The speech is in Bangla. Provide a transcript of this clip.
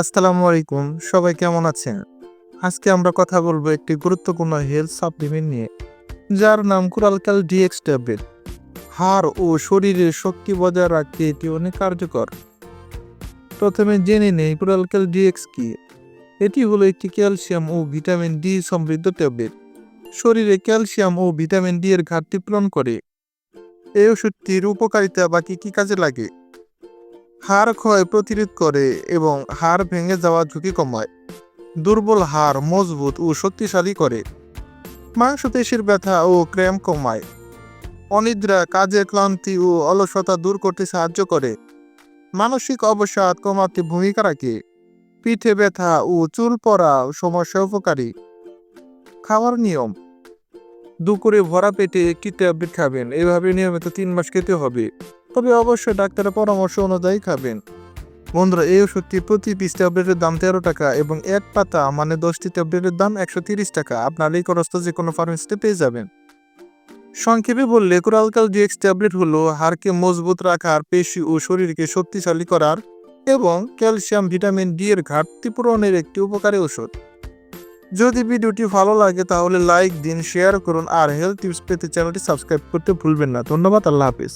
আসসালামু আলাইকুম, সবাই কেমন আছেন? আজকে আমরা কথা বলব একটি গুরুত্বপূর্ণ হেলথ সাপ্লিমেন্ট নিয়ে, যার নাম কুরালকাল ডিএক্স ট্যাবলেট হাড় ও শরীরের শক্তি বজায় রাখতে এটি অনেক কার্যকর। প্রথমে জেনে নেই কুরালকাল ডিএক্স কি। এটি হলো একটি ক্যালসিয়াম ও ভিটামিন ডি সমৃদ্ধ ট্যাবলেট শরীরে ক্যালসিয়াম ও ভিটামিন ডি এর ঘাটতি পূরণ করে। এই ওষুধটির উপকারিতা বা কী কী কাজে লাগে? হাড় ক্ষয় প্রতিরোধ করে এবং হাড় ভেঙে যাওয়ার ঝুঁকি কমায়। দুর্বল হাড় মজবুত ও শক্তিশালী করে। মাংসপেশির ব্যথা ও ক্র্যাম্প কমায়। অনিদ্রা, কাজের ক্লান্তি ও অলসতা দূর করতে সাহায্য করে। মানসিক অবসাদ কমাতে ভূমিকা রাখে। পিঠে ব্যথা ও চুল পড়া সমস্যা উপকারী। খাওয়ার নিয়ম। দুপুরে ভরা পেটে একটি ট্যাবলেট খাবেন। এভাবে নিয়মিত তিন মাস খেতে হবে। তবে অবশ্যই ডাক্তারের পরামর্শ অনুযায়ী খাবেন। বন্ধুরা, এই ওষুধটি প্রতি পিস ট্যাবলেটের দাম তেরো টাকা এবং এক পাতা মানে দশটি ট্যাবলেটের দাম একশো তিরিশ টাকা। আপনার এই খরচত যে কোনো ফার্মেসিতে পেয়ে যাবেন। সংক্ষেপে বললে, কোরালকাল ডিএক্স ট্যাবলেট হলো হাড়কে মজবুত রাখার, পেশি ও শরীরকে শক্তিশালী করার এবং ক্যালসিয়াম, ভিটামিন ডি এর ঘাটতি পূরণের একটি উপকারী ওষুধ। যদি ভিডিওটি ভালো লাগে তাহলে লাইক দিন, শেয়ার করুন আর হেলথ টিপস পেতে চ্যানেলটি সাবস্ক্রাইব করতে ভুলবেন না। ধন্যবাদ, আল্লাহ হাফিজ।